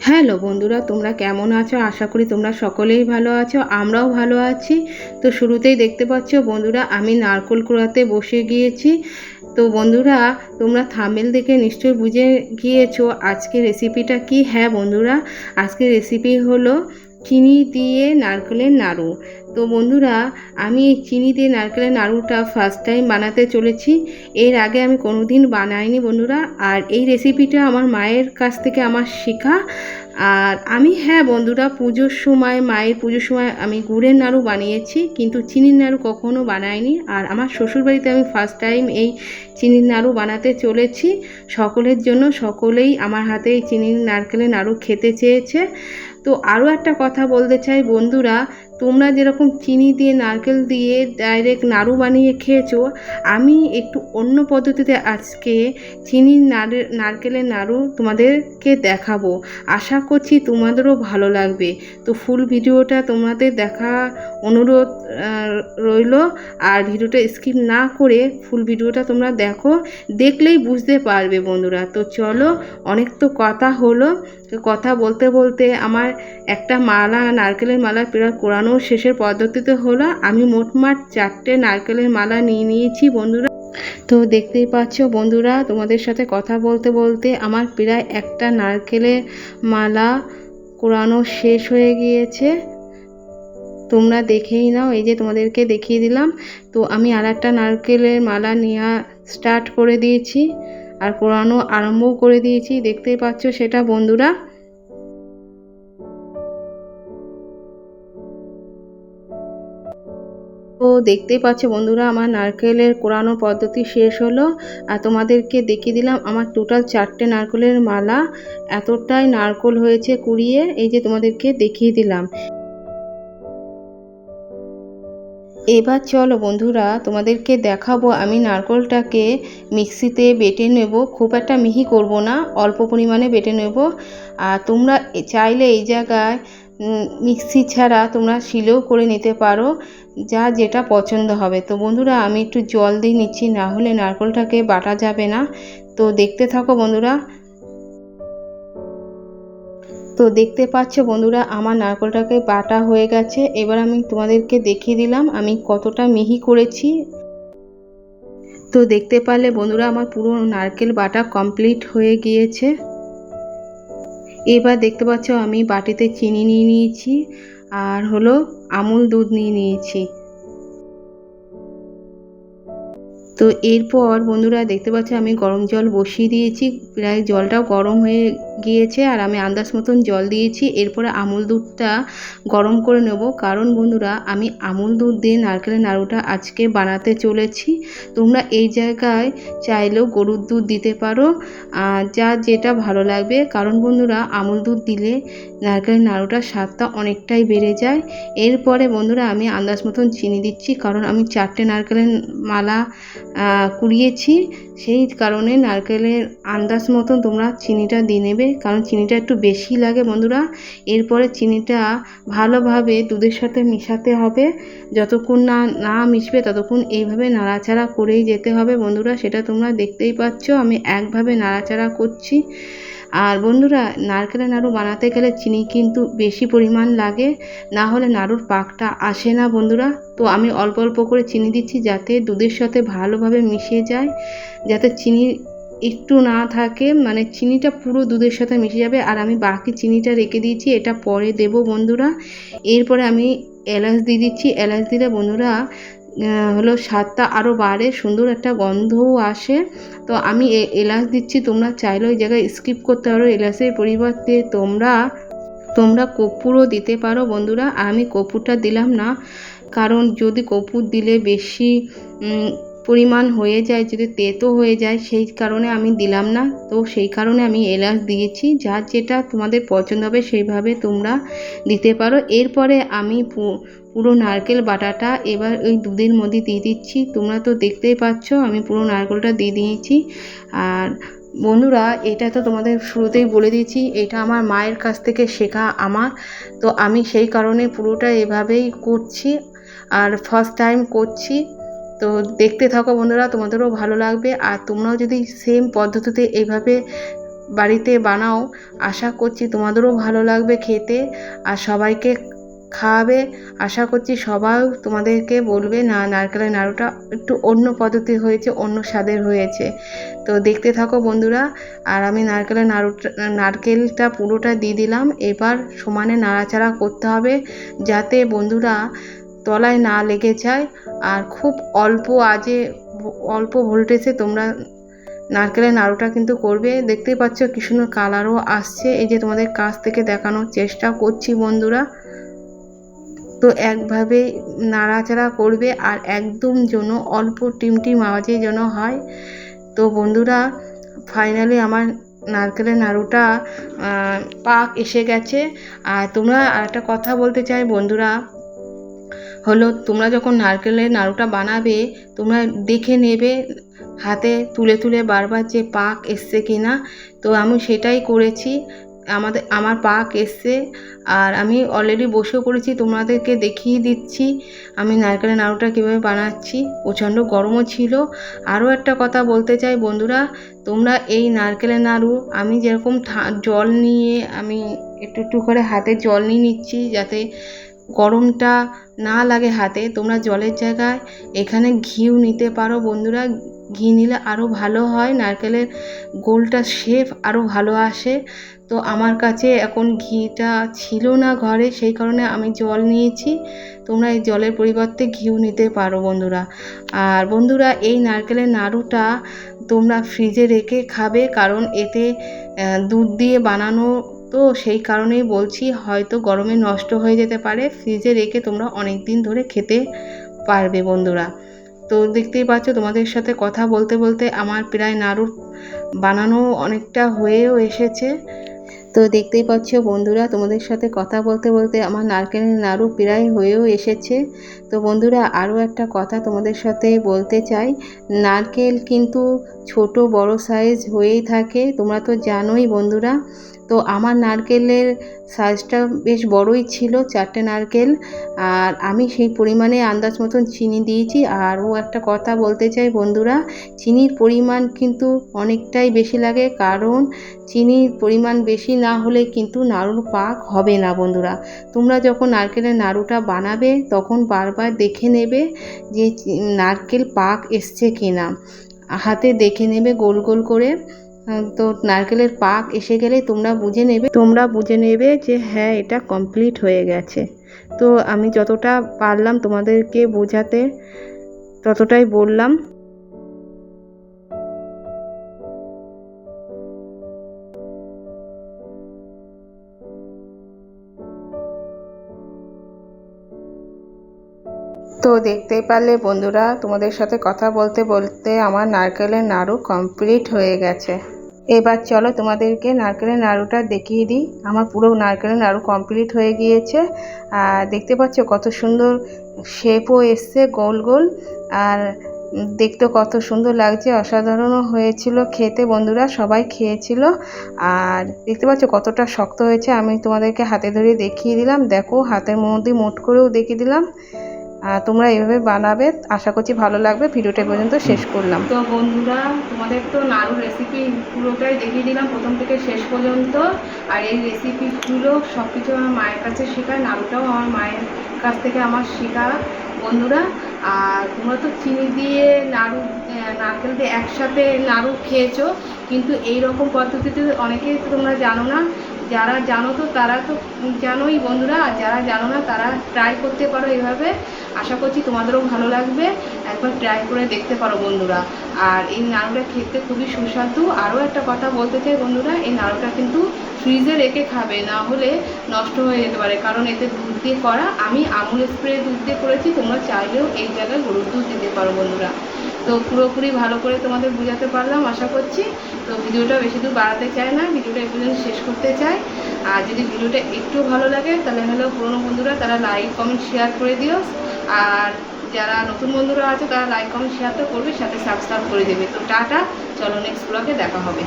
Hello বন্ধুরা, তোমরা কেমন আছো? আশা করি তোমরা সকলেই ভালো আছো, আমরাও ভালো আছি। তো শুরুতেই দেখতে পাচ্ছ বন্ধুরা, আমি নারকোল কুড়াতে বসে গিয়েছি। তো বন্ধুরা, তোমরা থামেল দেখে নিশ্চয়ই বুঝে গিয়েছো আজকে রেসিপিটা কি? হ্যাঁ বন্ধুরা আজকে রেসিপি হলো চিনি দিয়ে নারকেলের নাড়ু। তো বন্ধুরা, আমি এই চিনি দিয়ে নারকেলের নাড়ুটা ফার্স্ট টাইম বানাতে চলেছি। এর আগে আমি কোনোদিন বানাইনি বন্ধুরা। আর এই রেসিপিটা আমার মায়ের কাছ থেকে আমার শেখা। আর আমি হ্যাঁ বন্ধুরা, পুজোর সময়, মায়ের পুজোর সময় আমি গুড়ের নাড়ু বানিয়েছি, কিন্তু চিনির নাড়ু কখনো বানাইনি। আর আমার শ্বশুরবাড়িতে আমি ফার্স্ট টাইম এই চিনির নাড়ু বানাতে চলেছি। সকলের জন্য, সকলেই আমার হাতে এই চিনির নারকেলের নাড়ু খেতে চেয়েছে। তো আরও একটা কথা বলতে চাই বন্ধুরা তোমরা যেরকম চিনি দিয়ে, নারকেল দিয়ে ডাইরেক্ট নাড়ু বানিয়ে খেয়েছো, আমি একটু অন্য পদ্ধতিতে আজকে নাড়ে, নারকেলের নাড়ু তোমাদেরকে দেখাবো। আশা করছি তোমাদেরও ভালো লাগবে। তো ফুল ভিডিওটা তোমাদের দেখা অনুরোধ রইল। আর ভিডিওটা স্কিপ না করে ফুল ভিডিওটা তোমরা দেখো, দেখলেই বুঝতে পারবে বন্ধুরা। তো চলো, অনেক তো কথা হলো। কথা বলতে বলতে আমার একটা মালা, নারকেলের মালা প্রায় কোরানো শেষের পদ্ধতিতে হলো, আমি মোটমাট চারটে নারকেলের মালা নিয়ে নিয়েছি বন্ধুরা। তো দেখতেই পাচ্ছ বন্ধুরা, তোমাদের সাথে কথা বলতে বলতে আমার প্রায় একটা নারকেলের মালা কোরানো শেষ হয়ে গিয়েছে। তোমরা দেখেই নাও, এই যে তোমাদেরকে দেখিয়ে দিলাম। তো আমি আর একটা নারকেলের মালা নেওয়া স্টার্ট করে দিয়েছি আর কোরানো আরম্ভ করে দিয়েছি। দেখতেই পাচ্ছ সেটা বন্ধুরা। তো দেখতেই পাচ্ছ বন্ধুরা, আমার নারকেলের কোরানো পদ্ধতি শেষ হলো। আর তোমাদেরকে দেখিয়ে দিলাম, আমার টোটাল চারটে নারকেলের মালা এতটাই নারকোল হয়েছে কুড়িয়ে, এই যে তোমাদেরকে দেখিয়ে দিলাম। এবার চলো বন্ধুরা, তোমাদেরকে দেখাবো আমি নারকোলটাকে মিক্সিতে বেটে নেব। খুব একটা মিহি করব না, অল্প পরিমাণে বেটে নেব। আর তোমরা চাইলে এই জায়গায় মিক্সি ছাড়া তোমরা শিলেও করে নিতে পারো, যা যেটা পছন্দ হবে। তো বন্ধুরা, আমি একটু জল দিয়ে নিচ্ছি, না হলে নারকোলটাকে বাটা যাবে না। তো দেখতে থাকো বন্ধুরা। তো দেখতে পাচ্ছ বন্ধুরা, আমার নারকলটাকে বাটা হয়ে গেছে। এবার আমি তোমাদেরকে দেখিয়ে দিলাম আমি কতটা মিহি করেছি। তো দেখতে পারলে বন্ধুরা, আমার পুরো নারকেল বাটা কমপ্লিট হয়ে গিয়েছে। এবার দেখতে পাচ্ছ আমি বাটিতে চিনি নিয়ে নিয়েছি আর হলো আমুল দুধ নিয়ে নিয়েছি। তো এরপর বন্ধুরা দেখতে পাচ্ছ আমি গরম জল বসিয়ে দিয়েছি, প্রায় জলটাও গরম হয়ে গিয়েছে আর আমি আন্দাজ মতন জল দিয়েছি। এরপরে আমুল দুধটা গরম করে নেব। কারণ বন্ধুরা, আমি আমুল দুধ দিয়ে নারকেলের নাড়ুটা আজকে বানাতে চলেছি। তোমরা এই জায়গায় চাইলেও গরুর দুধ দিতে পারো যা যেটা ভালো লাগবে। কারণ বন্ধুরা, আমুল দুধ দিলে নারকেলের নাড়ুটার স্বাদটা অনেকটাই বেড়ে যায়। এরপরে বন্ধুরা, আমি আন্দাজ মতন চিনি দিচ্ছি। কারণ আমি চারটে নারকেলের মালা কুড়িয়েছি। সেই কারণে নারকেলের আন্দাজ মতন তোমরা চিনিটা দিয়ে নেবে। কারণ চিনিটা একটু বেশি লাগে বন্ধুরা। এরপরে চিনিটা ভালোভাবে দুধের সাথে মিশাতে হবে। যতক্ষণ না না মিশবে ততক্ষণ এইভাবে নাড়াচাড়া করেই যেতে হবে বন্ধুরা। সেটা তোমরা দেখতেই পাচ্ছ। আমি একভাবে নাড়াচাড়া করছি। আর বন্ধুরা, নারকেলের নাড়ু বানাতে গেলে চিনি কিন্তু বেশি পরিমাণ লাগে, না হলে নাড়ুর পাকটা আসে না বন্ধুরা। তো আমি অল্প অল্প করে চিনি দিচ্ছি যাতে দুধের সাথে ভালোভাবে মিশে যায়, যাতে চিনি একটু না থাকে মানে চিনিটা পুরো দুধের সাথে মিশে যাবে। আর আমি বাকি চিনিটা রেখে দিয়েছি, এটা পরে দেব বন্ধুরা। এরপরে আমি এলাচ দিয়ে দিচ্ছি। এলাচ দিলে বন্ধুরা হলো স্বাদটা আরও বাড়ে, সুন্দর একটা গন্ধও আসে। তো আমি এলাচ দিচ্ছি, তোমরা চাইলে ওই জায়গায় স্কিপ করতে পারো। এলাচের পরিবর্তে তোমরা তোমরা কর্পূরও দিতে পারো বন্ধুরা। আমি কর্পূরটা দিলাম না, কারণ যদি কর্পূর দিলে বেশি পরিমাণ হয়ে যায়, যদি তেতো হয়ে যায়, সেই কারণে আমি দিলাম না। তো সেই কারণে আমি এলাচ দিয়েছি। যার যেটা তোমাদের পছন্দ হবে, সেইভাবে তোমরা দিতে পারো। এরপরে আমি পুরো নারকেল বাটাটা এবার ওই দুধের মধ্যে দিয়ে দিচ্ছি। তোমরা তো দেখতেই পাচ্ছ, আমি পুরো নারকেলটা দিয়ে দিয়েছি। আর বন্ধুরা, এটা তো তোমাদের শুরুতেই বলে দিয়েছি, এটা আমার মায়ের কাছ থেকে শেখা আমার। তো আমি সেই কারণে পুরোটা এভাবেই করছি, আর ফার্স্ট টাইম করছি। তো দেখতে থাকো বন্ধুরা, তোমাদেরও ভালো লাগবে। আর তোমরাও যদি সেম পদ্ধতিতে এইভাবে বাড়িতে বানাও, আশা করছি তোমাদেরও ভালো লাগবে খেতে। আর সবাইকে খাওয়াবে, আশা করছি সবাই তোমাদেরকে বলবে, না, নারকেলের নাড়ুটা একটু অন্য পদ্ধতি হয়েছে, অন্য স্বাদের হয়েছে। তো দেখতে থাকো বন্ধুরা, আর আমি নারকেলের নাড়ুটা, নারকেলটা পুরোটা দিয়ে দিলাম। এবার সমানে নাড়াচাড়া করতে হবে, যাতে বন্ধুরা তলায় না লেগে যায়। আর খুব অল্প আজে অল্প ভোল্টেজে তোমরা নারকেলের নাড়ুটা কিন্তু করবে। দেখতেই পাচ্ছ কি সুন্দর কালারও আসছে। এই যে তোমাদের কাছ থেকে দেখানোর চেষ্টা করছি বন্ধুরা। তো একভাবে নাড়াচাড়া করবে আর একদম যেন অল্প টিমটিম আওয়াজে যেন হয়। তো বন্ধুরা, ফাইনালি আমার নারকেলের নাড়ুটা পাক এসে গেছে। আর তোমরা আর একটা কথা বলতে চাই বন্ধুরা। হলো তোমরা যখন নারকেলের নাড়ুটা বানাবে, তোমরা দেখে নেবে হাতে তুলে তুলে বারবার যে পাক এসছে কি না তো আমি সেটাই করেছি। আমাদের আমার পাক এসছে আর আমি অলরেডি বসেও পড়েছি, তোমাদেরকে দেখিয়ে দিচ্ছি আমি নারকেলের নাড়ুটা কীভাবে বানাচ্ছি। প্রচণ্ড গরমও ছিল। আরও একটা কথা বলতে চাই বন্ধুরা, তোমরা এই নারকেলের নাড়ু আমি যেরকম জল নিয়ে আমি একটু একটু করে হাতে জল নিয়ে নিচ্ছি যাতে গরমটা না লাগে হাতে, তোমরা জলের জায়গায় এখানে ঘিউ নিতে পারো বন্ধুরা। ঘি নিলে আরও ভালো হয়, নারকেলের গোলটা শেপ আরও ভালো আসে। তো আমার কাছে এখন ঘিটা ছিল না ঘরে, সেই কারণে আমি জল নিয়েছি। তোমরা এই জলের পরিবর্তে ঘিউ নিতে পারো বন্ধুরা। আর বন্ধুরা, এই নারকেলের নাড়ুটা তোমরা ফ্রিজে রেখে খাবে, কারণ এতে দুধ দিয়ে বানানো তো সেই কারণেই বলছি, হয়তো গরমে নষ্ট হয়ে যেতে পারে। ফ্রিজে রেখে তোমরা অনেক দিন ধরে খেতে পারবে বন্ধুরা। তো দেখতেই পাচ্ছ, তোমাদের সাথে কথা বলতে বলতে আমার প্রায় নাড়ুর বানানো অনেকটা হয়েও এসেছে। তো দেখতেই পাচ্ছ বন্ধুরা, তোমাদের সাথে কথা বলতে বলতে আমার নারকেলের নাড়ু প্রায় হয়েও এসেছে। তো বন্ধুরা, আরও একটা কথা তোমাদের সাথে বলতে চাই। নারকেল কিন্তু ছোট বড় সাইজ হয়েই থাকে, তোমরা তো জানোই বন্ধুরা। তো আমার নারকেলের সাইজটা বেশ বড়ই ছিল, চারটে নারকেল। আর আমি সেই পরিমাণে আন্দাজ মতন চিনি দিয়েছি। আর ও একটা কথা বলতে চাই বন্ধুরা, চিনির পরিমাণ কিন্তু অনেকটাই বেশি লাগে, কারণ চিনির পরিমাণ বেশি না হলে কিন্তু নাড়ুর পাক হবে না বন্ধুরা। তোমরা যখন নারকেলের নাড়ুটা বানাবে, তখন বারবার দেখে নেবে যে, নারকেল পাক এসছে কিনা। হাতে দেখে নেবে গোল গোল করে। তো নারকেলের পাক এসে গেলে তোমরা বুঝে নেবে, তোমরা বুঝে নেবে যে হ্যাঁ এটা কমপ্লিট হয়ে গেছে। তো আমি যতটা পারলাম তোমাদেরকে বোঝাতে, ততটাই বললাম। তো দেখতেই পারলে বন্ধুরা, তোমাদের সাথে কথা বলতে বলতে আমার নারকেলের নাড়ু কমপ্লিট হয়ে গেছে। এবার চলো তোমাদেরকে নারকেলের নাড়ুটা দেখিয়ে দিই। আমার পুরো নারকেলের নাড়ু কমপ্লিট হয়ে গিয়েছে। আর দেখতে পাচ্ছ কত সুন্দর শেপও এসছে, গোল গোল। আর দেখতে কত সুন্দর লাগছে, অসাধারণও হয়েছিল খেতে। বন্ধুরা সবাই খেয়েছিল। আর দেখতে পাচ্ছ কতটা শক্ত হয়েছে, আমি তোমাদেরকে হাতে ধরে দেখিয়ে দিলাম। দেখো হাতের মধ্যে মোট করেও দেখিয়ে দিলাম। তোমরা এভাবে বানাবে, আশা করছি ভালো লাগবে, ভিডিওটা পর্যন্ত শেষ করলাম। তো বন্ধুরা, তোমাদের তো নাড়ুর রেসিপি পুরোটাই দেখিয়ে দিলাম, প্রথম থেকে শেষ পর্যন্ত। আর এই রেসিপিগুলো সব কিছু আমার মায়ের কাছে শেখা নাড়ুটাও আমার মায়ের কাছ থেকে আমার শেখা বন্ধুরা, আর তোমরা তো চিনি দিয়ে নাড়ু নারকেল দিয়ে একসাথে নাড়ু খেয়েছো, কিন্তু এই রকম পদ্ধতিতে অনেকেই তোমরা জানো না যারা জানো তো, তারা তো জানোই বন্ধুরা, আর যারা জানো না, তারা ট্রাই করতে পারো এভাবে আশা করছি তোমাদেরও ভালো লাগবে। একবার ট্রাই করে দেখতে পারো বন্ধুরা। আর এই নাড়ুটা খেতে খুবই সুস্বাদু। আরও একটা কথা বলতে চাই বন্ধুরা, এই নাড়ুটা কিন্তু ফ্রিজে রেখে খাবে, না হলে নষ্ট হয়ে যেতে পারে। কারণ এতে দুধ দিয়ে করা, আমি আমুল স্প্রে দুধ দিয়ে করেছি, তোমরা চাইলেও এই জায়গায় গরুর দুধ দিতে পারো বন্ধুরা। তো পুরোপুরি ভালো করে তোমাদের বোঝাতে পারলাম, আশা করছি। তো ভিডিওটা বেশি দূর বাড়াতে চায় না, ভিডিওটা এই শেষ করতে চাই। আর যদি ভিডিওটা একটু ভালো লাগে, তাহলে হলো পুরোনো বন্ধুরা তারা লাইক, কমেন্ট, শেয়ার করে দিও। আর যারা নতুন বন্ধুরা আছে, তারা লাইক, কমেন্ট, শেয়ার তো করবে, সাথে সাবস্ক্রাইব করে দেবে। তো টাটা, চলো নেক্সট ব্লগে দেখা হবে।